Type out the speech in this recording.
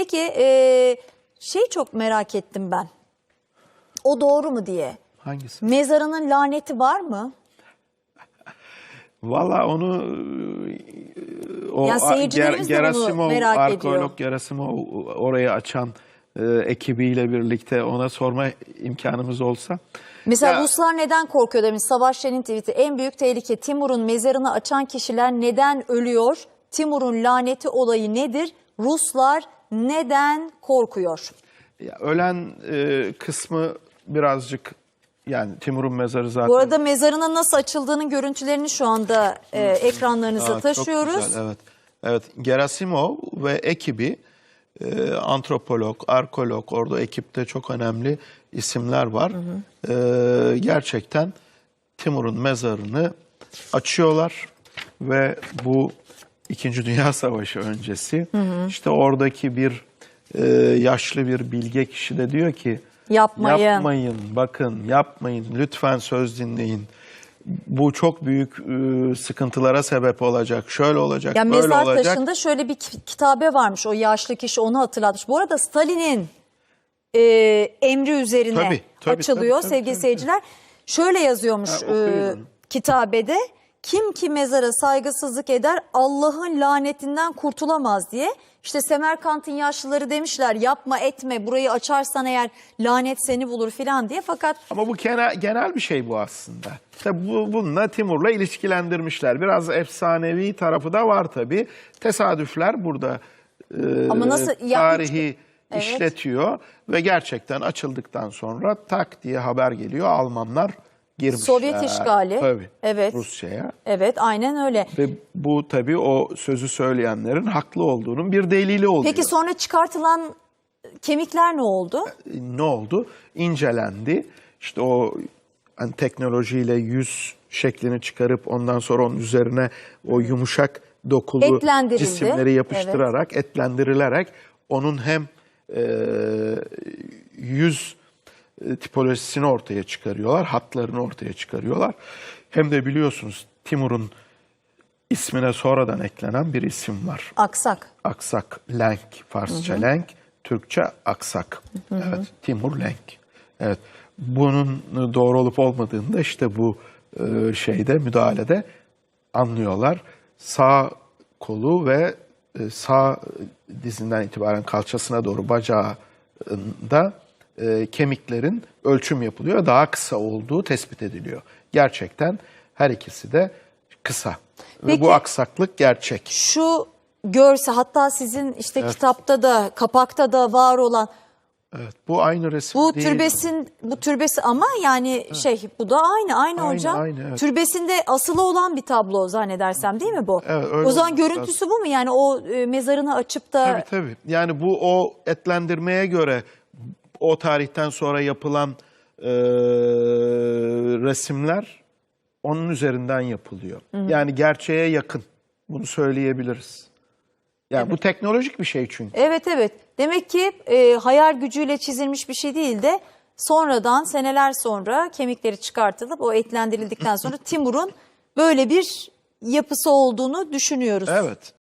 Peki e, şey çok merak ettim ben. O doğru mu diye. Hangisi? Mezarının laneti var mı? Valla onu e, o Ya a- seyircilerimiz de bunu Gerasimov, merak arkeolog ediyor. Gerasimov orayı açan e, ekibiyle birlikte ona sorma imkanımız olsa. Mesela Ya- Ruslar neden korkuyor demiş Savaş Şen'in tweet'i. En büyük tehlike Timur'un mezarını açan kişiler neden ölüyor? Timur'un laneti olayı nedir? Ruslar neden korkuyor? Ya, ölen e, kısmı birazcık yani Timur'un mezarı zaten. Bu arada mezarının nasıl açıldığının görüntülerini şu anda e, ekranlarınıza Aa, çok taşıyoruz. güzel, evet. Evet, Gerasimov ve ekibi e, antropolog, arkeolog, orada ekipte çok önemli isimler var. E, gerçekten Timur'un mezarını açıyorlar ve bu İkinci Dünya Savaşı öncesi işte oradaki bir e, yaşlı bir bilge kişi de diyor ki Yapmayın. Yapmayın, bakın yapmayın, lütfen söz dinleyin. Bu çok büyük e, sıkıntılara sebep olacak, şöyle olacak, Ya böyle mezar olacak. taşında şöyle bir ki- kitabe varmış. O yaşlı kişi onu hatırlatmış. Bu arada Stalin'in e, emri üzerine Tabii, tabii, açılıyor tabii, tabii, sevgili tabii, seyirciler. Şöyle yazıyormuş Ha, e, kitabede. Kim ki mezara saygısızlık eder Allah'ın lanetinden kurtulamaz diye. İşte Semerkant'ın yaşlıları demişler yapma etme burayı açarsan eğer lanet seni bulur filan diye. Fakat Ama bu genel, genel bir şey bu aslında. İşte bu, bununla Timur'la ilişkilendirmişler. Biraz efsanevi tarafı da var tabii. Tesadüfler burada e, Ama nasıl- ya tarihi Evet. işletiyor ve gerçekten açıldıktan sonra tak diye haber geliyor. Almanlar girmişler. Sovyet işgali. Tabii. Evet. Rusya'ya. evet aynen öyle. Ve bu tabii o sözü söyleyenlerin haklı olduğunun bir delili oluyor. Peki sonra çıkartılan kemikler ne oldu? ne oldu? İncelendi. İşte o hani teknolojiyle yüz şeklini çıkarıp ondan sonra onun üzerine o yumuşak dokulu cisimleri yapıştırarak, etlendirilerek onun hem e, yüz tipolojisini ortaya çıkarıyorlar, hatlarını ortaya çıkarıyorlar. Hem de biliyorsunuz Timur'un ismine sonradan eklenen bir isim var. Aksak. Aksak, Lenk, Farsça Lenk, Türkçe Aksak. Evet, Timur Lenk. Evet, bunun doğru olup olmadığını da işte bu e, şeyde, müdahalede anlıyorlar. Sağ kolu ve e, sağ dizinden itibaren kalçasına doğru bacağında e, kemiklerin ölçüm yapılıyor. Daha kısa olduğu tespit ediliyor. Gerçekten her ikisi de kısa. Ve Peki- bu aksaklık gerçek. Şu görse hatta sizin işte kitapta da kapakta da var olan Evet, bu aynı resim bu değil. türbesin bu türbesi ama yani şey bu da aynı aynı, Aynı, hocam. aynı, evet. Türbesinde asılı olan bir tablo zannedersem değil mi bu? Evet, öyle o zaman görüntüsü bu mu yani o e, mezarını açıp da Tabii tabii. Yani bu o etlendirmeye göre o tarihten sonra yapılan e, resimler onun üzerinden yapılıyor. Yani gerçeğe yakın. Bunu söyleyebiliriz. Yani bu teknolojik bir şey çünkü. Evet evet. Demek ki e, hayal gücüyle çizilmiş bir şey değil de sonradan seneler sonra kemikleri çıkartılıp o etlendirildikten sonra Timur'un böyle bir yapısı olduğunu düşünüyoruz. Evet.